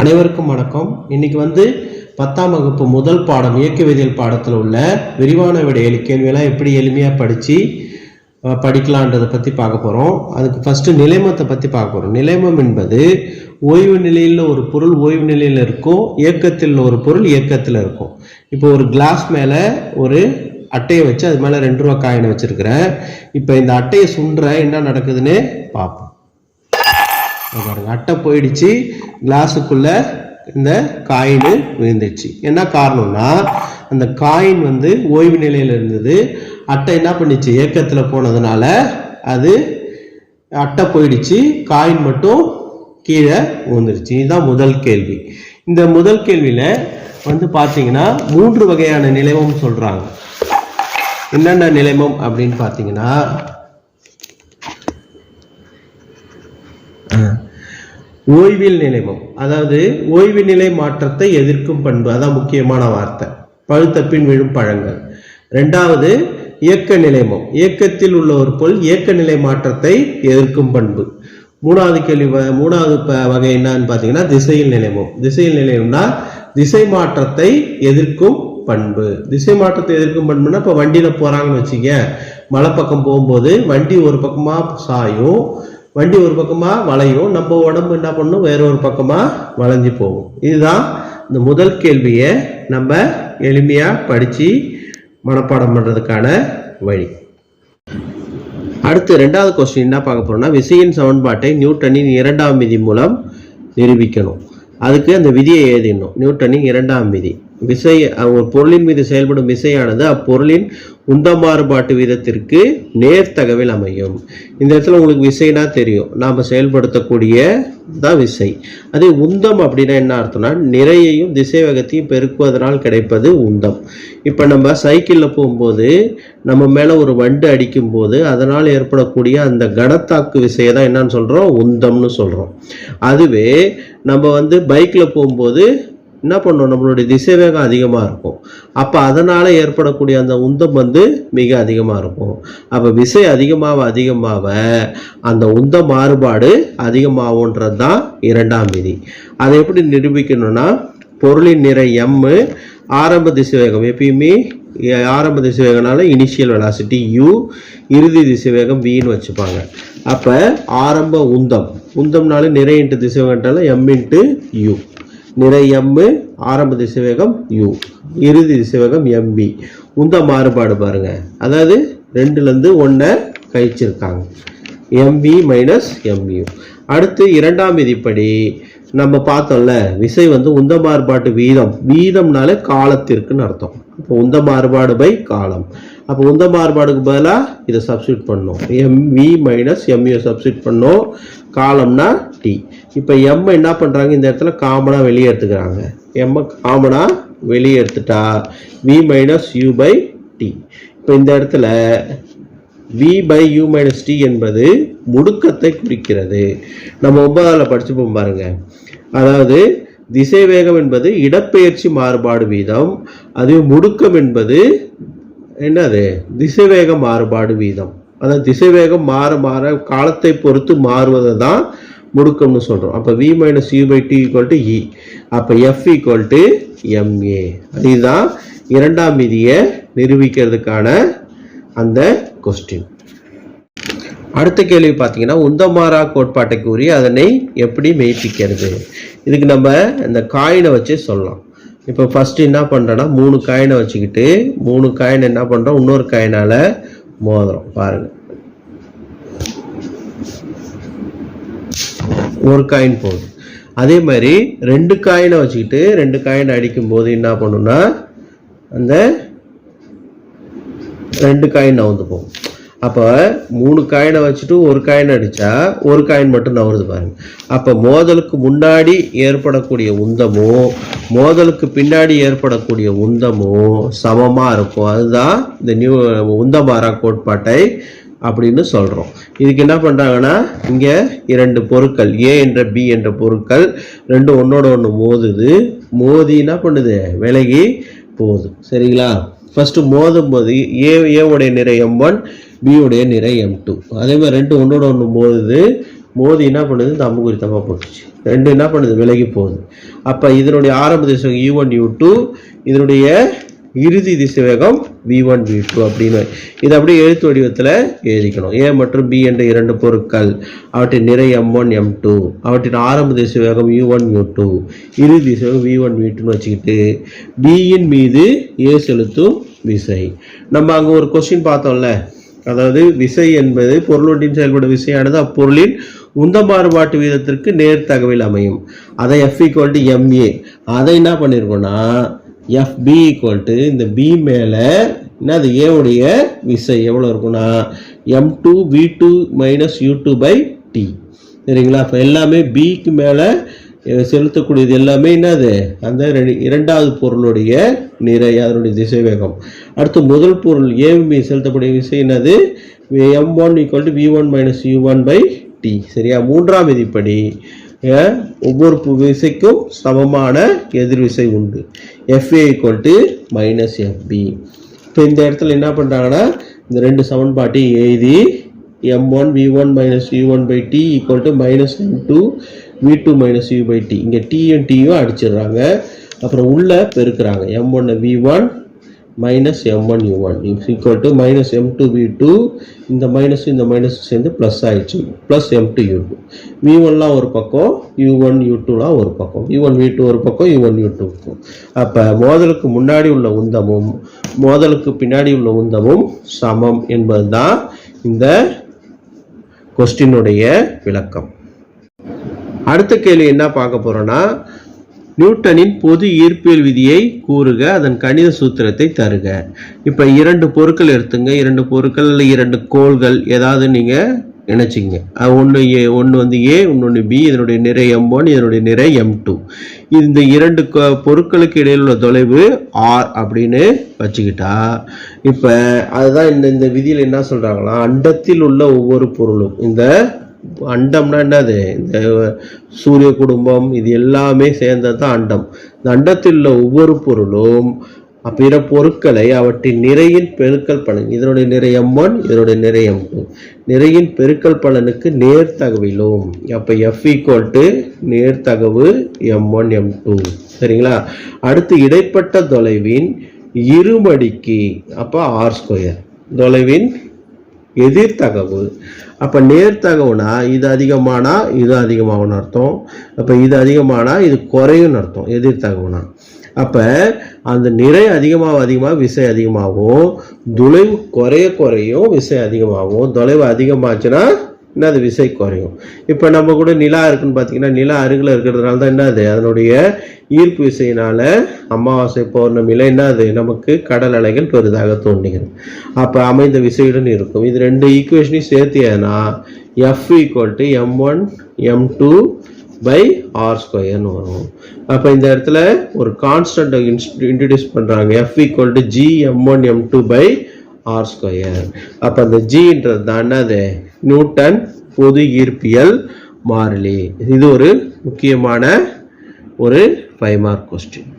அனைவருக்கும் வணக்கம். இன்னைக்கு வந்து பத்தாம் வகுப்பு முதல் பாடம் இயக்கவியல் பாடத்தில் உள்ள விரிவான விடையலி கேள்வியெல்லாம் எப்படி எளிமையாக படித்து படிக்கலான்றதை பற்றி பார்க்க போகிறோம் அதுக்கு ஃபஸ்ட்டு நிலைமத்தை பற்றி பார்க்க போகிறோம் நிலைமம் என்பது ஓய்வு நிலையில் ஒரு பொருள் ஓய்வு நிலையில் இருக்கும் இயக்கத்தில் ஒரு பொருள் இயக்கத்தில் இருக்கும். இப்போ ஒரு கிளாஸ் மேலே ஒரு அட்டையை வச்சு அது மேலே ரெண்டு ரூபா காயினை வச்சுருக்கிறேன் இப்போ இந்த அட்டையை சுண்டுற என்ன நடக்குதுன்னு பார்ப்போம். அட்டை போயிடுச்சு. கிளாஸுக்குள்ள இந்த காயின் விழுந்துச்சு என்ன காரணம்னா அந்த காயின் வந்து ஓய்வு நிலையில் இருந்தது. அட்டை என்ன பண்ணிச்சு? இயக்கத்தில் போனதுனால அது அட்டை போயிடுச்சு. காயின் மட்டும் கீழே விழுந்துருச்சு இதுதான் முதல் கேள்வி. இந்த முதல் கேள்வியில் வந்து பார்த்தீங்கன்னா மூன்று வகையான நிலைமம் சொல்கிறாங்க என்னென்ன நிலைமம் அப்படின்னு பார்த்தீங்கன்னா ஓய்வில் நிலைமம். அதாவது ஓய்வு நிலை மாற்றத்தை எதிர்க்கும் பண்பு. அதான் முக்கியமான வார்த்தை. பழுத்த பின் விழும் பழங்கள். ரெண்டாவது இயக்க நிலைமம். இயக்கத்தில் உள்ள ஒரு பொருள் இயக்க நிலை மாற்றத்தை எதிர்க்கும் பண்பு. மூணாவது கேள்வி மூணாவது வகை என்னன்னு பார்த்தீங்கன்னா திசையில் நிலைமம். திசையில் நிலையம்னா திசை மாற்றத்தை எதிர்க்கும் பண்பு. திசை மாற்றத்தை எதிர்க்கும் பண்புன்னா இப்போ வண்டியில் போகிறாங்கன்னு வச்சுக்க மலை பக்கம் போகும்போது வண்டி ஒரு பக்கமாக சாயும். வண்டி ஒரு பக்கமாக வளையும் நம்ம உடம்பு என்ன பண்ணும்? வேற ஒரு பக்கமாக வளைஞ்சு போகும். இதுதான் இந்த முதல் கேள்வியை நம்ம எளிமையாக படித்து மனப்பாடம் பண்ணுறதுக்கான வழி. அடுத்து ரெண்டாவது கொஸ்டின் என்ன பார்க்க போகிறோம்னா விசையின் சமன்பாட்டை நியூட்டனின் இரண்டாம் விதி மூலம் நிரூபிக்கணும். அதுக்கு அந்த விதியை எழுதிடணும். நியூட்டனின் இரண்டாம் விதி. விசை ஒரு பொருளின் மீது செயல்படும் விசையானது அப்பொருளின் உந்த மாறுபாட்டு வீதத்திற்கு நேர்த்தகவில் அமையும். இந்த இடத்துல உங்களுக்கு விசைனா தெரியும். நாம் செயல்படுத்தக்கூடிய தான் விசை. அதே உந்தம் அப்படின்னா என்ன அர்த்தம்னா நிறையையும் திசை வேகத்தையும் பெருக்குவதனால் கிடைப்பது உந்தம். இப்போ நம்ம சைக்கிளில் போகும்போது நம்ம மேலே ஒரு வண்டு அடிக்கும் போது அதனால் ஏற்படக்கூடிய அந்த கனத்தாக்கு விசையை தான் என்னன்னு சொல்கிறோம் உந்தம்னு சொல்கிறோம் அதுவே நம்ம வந்து பைக்கில் போகும்போது என்ன பண்ணும்? நம்மளுடைய திசைவேகம் அதிகமாக இருக்கும். அப்போ அதனால் ஏற்படக்கூடிய அந்த உந்தம் வந்து மிக அதிகமாக இருக்கும். அப்போ விசை அதிகமாக அதிகமாக அந்த உந்த மாறுபாடு அதிகமாகுன்றது தான் இரண்டாம் விதி. அதை எப்படி நிரூபிக்கணும்னா பொருளின் நிறை எம்மு ஆரம்ப திசைவேகம். எப்பயுமே ஆரம்ப ஆரம்ப திசைவேகனால இனிஷியல் வெலாசிட்டி யூ இறுதி திசைவேகம் வின்னு வச்சுப்பாங்க. அப்போ ஆரம்ப உந்தம். உந்தம்னால நிறை இன்ட்டு திசைவேகன்றால எம் இன்ட்டு யூ நிறை எம் ஆரம்ப திசைவேகம் யூ இறுதி திசைவேகம் எம்பி உந்த மாறுபாடு பாருங்க. அதாவது ரெண்டுலேருந்து ஒன்றை கழிச்சிருக்காங்க. எம்பி மைனஸ் எம்யூ அடுத்து இரண்டாம் விதிப்படி நம்ம பார்த்தோம்ல விசை வந்து உந்த மாறுபாட்டு வீதம். வீதம்னாலே காலத்திற்குன்னு அர்த்தம். இப்போ உந்த மாறுபாடு பை காலம். அப்போ உந்த மாறுபாடுக்கு பதிலாக இதை சப்ஸ்டியூட் பண்ணோம். எம்வி மைனஸ் எம்யூ சப்ஸ்டியூட் பண்ணோம். காலம்னா டி இப்போ எம் என்ன பண்ணுறாங்க இந்த இடத்துல காமனாக வெளியே எடுத்துக்கிறாங்க. எம்மை காமனாக வெளியே எடுத்துட்டா V minus U by T இப்போ இந்த இடத்துல V by U minus T என்பது முடுக்கத்தை குறிக்கிறது. நம்ம ஒன்பதாவில் படிச்சுப்போம் பாருங்க. அதாவது திசை வேகம் என்பது இடப்பெயர்ச்சி மாறுபாடு வீதம் அது முடுக்கம் என்பது என்னது? திசைவேக மாறுபாடு வீதம். அதாவது திசைவேகம் மாற மாற காலத்தை பொறுத்து மாறுவதை தான் முடுக்கம்னு சொல்கிறோம் அப்போ V minus U by T equal to E e. அப்போ எஃப் ஈக்குவல் டு எம்ஏ இதுதான் இரண்டாம் விதியை நிரூபிக்கிறதுக்கான அந்த கொஸ்டின் அடுத்த கேள்வி பார்த்தீங்கன்னா உந்தமாரா கோட்பாட்டை கூறி அதனை எப்படி மெய்ப்பிக்கிறது? இதுக்கு நம்ம இந்த காயினை வச்சு சொல்லலாம். இப்போ ஃபஸ்ட்டு என்ன பண்ணுறோன்னா மூணு காயினை வச்சுக்கிட்டு மூணு காயின் என்ன பண்ணுறோம் இன்னொரு காயினால் மோதுறோம். பாருங்கள் ஒரு காயின் போகுது அதே மாதிரி ரெண்டு காயினை வச்சுக்கிட்டு ரெண்டு காயின் அடிக்கும் போது என்ன பண்ணுன்னா அந்த ரெண்டு காயின் நவுந்து போகும். அப்போ மூணு காயினை வச்சுட்டு ஒரு காயின் அடித்தா ஒரு காயின் மட்டும் நவருது பாருங்க. அப்போ மோதலுக்கு முன்னாடி ஏற்படக்கூடிய உந்தமும் மோதலுக்கு பின்னாடி ஏற்படக்கூடிய உந்தமும் சமமாக இருக்கும். அதுதான் இந்த நியூ உந்தமாரா கோட்பாட்டை அப்படின்னு சொல்கிறோம் இதுக்கு என்ன பண்ணுறாங்கன்னா இங்கே இரண்டு பொருட்கள் ஏ என்ற பி என்ற பொருட்கள் ரெண்டு ஒன்றோட ஒன்று மோதுது. மோதி என்ன பண்ணுது? விலகி போகுது. சரிங்களா? ஃபஸ்ட்டு மோதும் போது ஏ ஏவுடைய நிறை எம் ஒன் பியுடைய நிறை எம் டூ அதே மாதிரி ரெண்டு ஒன்றோட ஒன்று மோதுது. மோதி என்ன பண்ணுது? இந்த அம்புக்குறி தப்பாக போட்டுச்சு. ரெண்டு என்ன பண்ணுது? விலகி போகுது. அப்போ இதனுடைய ஆரம்ப திசை யூ ஒன் யூ டூ இதனுடைய இறுதி திசைவேகம் வி ஒன் வி டூ அப்படின்னு. இது அப்படியே எழுத்து வடிவத்தில் எழுதிக்கணும். ஏ மற்றும் பி என்ற இரண்டு பொருட்கள். அவற்றின் நிறை எம் ஒன் எம் டூ அவற்றின் ஆரம்ப திசைவேகம் யூ ஒன் யூ டூ இறுதி திசைவேகம் வி ஒன் வி டூன்னு வச்சுக்கிட்டு பியின் மீது ஏ செலுத்தும் விசை. நம்ம அங்கே ஒரு கொஸ்டின் பார்த்தோம்ல. அதாவது விசை என்பது பொருளொன்றின் செயல்படும் விசையானது அப்பொருளின் உந்த மாறுபாட்டு வீதத்திற்கு நேர் தகவல் அமையும். அதை எஃப் ஈக்குவல் டு எம்ஏ அதை என்ன பண்ணியிருக்கோம்னா எஃப்பி ஈக்குவல் டு இந்த பி மேலே என்ன அது ஏவுடைய விசை எவ்வளோ இருக்கும்னா M two V two minus U two by T சரிங்களா? இப்போ எல்லாமே பிக்கு மேலே செலுத்தக்கூடியது எல்லாமே என்னது? அந்த ரெண்டு- இரண்டாவது பொருளுடைய நிறை அதனுடைய திசைவேகம். அடுத்து முதல் பொருள் ஏ மீது செலுத்தக்கூடிய விசை என்னது? M one equal to V one minus U one by T சரியா? மூன்றாம் விதிப்படி ஒவ்வொரு பு- விசைக்கும் சமமான எதிர்விசை உண்டு. FA equal to minus FB இப்போ இந்த இடத்துல என்ன பண்ணுறாங்கன்னா இந்த ரெண்டு சமன்பாட்டையும் எழுதி M one V one minus U one by T equal to minus M two V two minus U by T இங்கே டியும் டியும் அடிச்சிடுறாங்க. அப்புறம் உள்ளே பெருக்கிறாங்க. எம் ஒன்று V one minus M one U one equal to minus M two V two இந்த minus இந்த மைனஸ் சேர்ந்து ப்ளஸ் ஆயிடுச்சு. Plus M two U two V ஒன்லாம் ஒரு பக்கம் யூ ஒன் யூ டூலாம் ஒரு பக்கம். யூ ஒன் வி டூ ஒரு பக்கம் யூ ஒன் யூ டூ இருக்கும் அப்போ மோதலுக்கு முன்னாடி உள்ள உந்தமும் மோதலுக்கு பின்னாடி உள்ள உந்தமும் சமம் என்பது தான் இந்த கொஸ்டினுடைய விளக்கம். அடுத்த கேள்வி என்ன பார்க்க போகிறோன்னா நியூட்டனின் பொது ஈர்ப்பியல் விதியை கூறுக அதன் கணித சூத்திரத்தை தருக. இப்போ இரண்டு பொருட்கள் எடுத்துங்க. இரண்டு பொருட்கள் இல்லை இரண்டு கோள்கள் ஏதாவது நீங்கள் நினச்சிங்க அது ஒன்று ஏ ஒன்று வந்து ஏ இன்னொன்று பி இதனுடைய நிறை எம் ஒன் இதனுடைய நிறை எம் டூ இந்த இரண்டு பொருட்களுக்கு இடையில் உள்ள தொலைவு ஆர் அப்படின்னு வச்சுக்கிட்டா இப்போ அதுதான் இந்த இந்த விதியில் என்ன சொல்கிறாங்களா அண்டத்தில் உள்ள ஒவ்வொரு பொருளும் இந்த அண்டம்னா என்னது? இந்த சூரிய குடும்பம் இது எல்லாமே சேர்ந்தது தான் அண்டம். இந்த அண்டத்தில் உள்ள ஒவ்வொரு பொருளும் பிற பொருட்களை அவற்றின் நிறையின் பெருக்கல் பலன் இதனுடைய நிறையம் ஒன் இதனுடைய நிறையம் டூ நிறையின் பெருக்கல் பலனுக்கு நேர்த்தகவிலும் அப்போ எஃப் ஈக்குவல் டு நேர்த்தகவு எம் ஒன் எம் டூ சரிங்களா? அடுத்து இடைப்பட்ட தொலைவின் இருமடிக்கு அப்போ ஆர் ஸ்கொயர் தொலைவின் எதிர்த்தகவு அப்போ நேர்த்தகவுனா இது அதிகமானா இது அதிகமாகும்னு அர்த்தம். அப்போ இது அதிகமானா இது குறையும்னு அர்த்தம் எதிர்த்தகவுனா அப்போ அந்த நிறை அதிகமாக அதிகமாக விசை அதிகமாகும். துளைவு குறைய குறையும் விசை அதிகமாகும். தொலைவு அதிகமாச்சுன்னா என்னது விசை குறையும். இப்போ நம்ம கூட நிலா இருக்குன்னு பார்த்தீங்கன்னா நிலா அருகில் இருக்கிறதுனால தான் என்னது அதனுடைய ஈர்ப்பு விசையினால அமாவாசை பௌர்ணமியில் என்னது நமக்கு கடல் அலைகள் பெரிதாக தோன்றுகிறது. அப்போ அமைந்த விசையுடன் இருக்கும். இது ரெண்டு ஈக்குவேஷனையும் சேர்த்தியனா F equal to M one M two by R ஸ்கொயர்னு வரும். அப்போ இந்த இடத்துல ஒரு கான்ஸ்டன்ட் இன்ட்ரடியூஸ் பண்ணுறாங்க F equal to G M one M two by R square அப்போ அந்த ஜின்றது தான் என்னது? நியூட்டன் பொது ஈர்ப்பியல் மாறிலி. இது ஒரு முக்கியமான ஒரு ஃபைவ் மார்க் கொஸ்டின்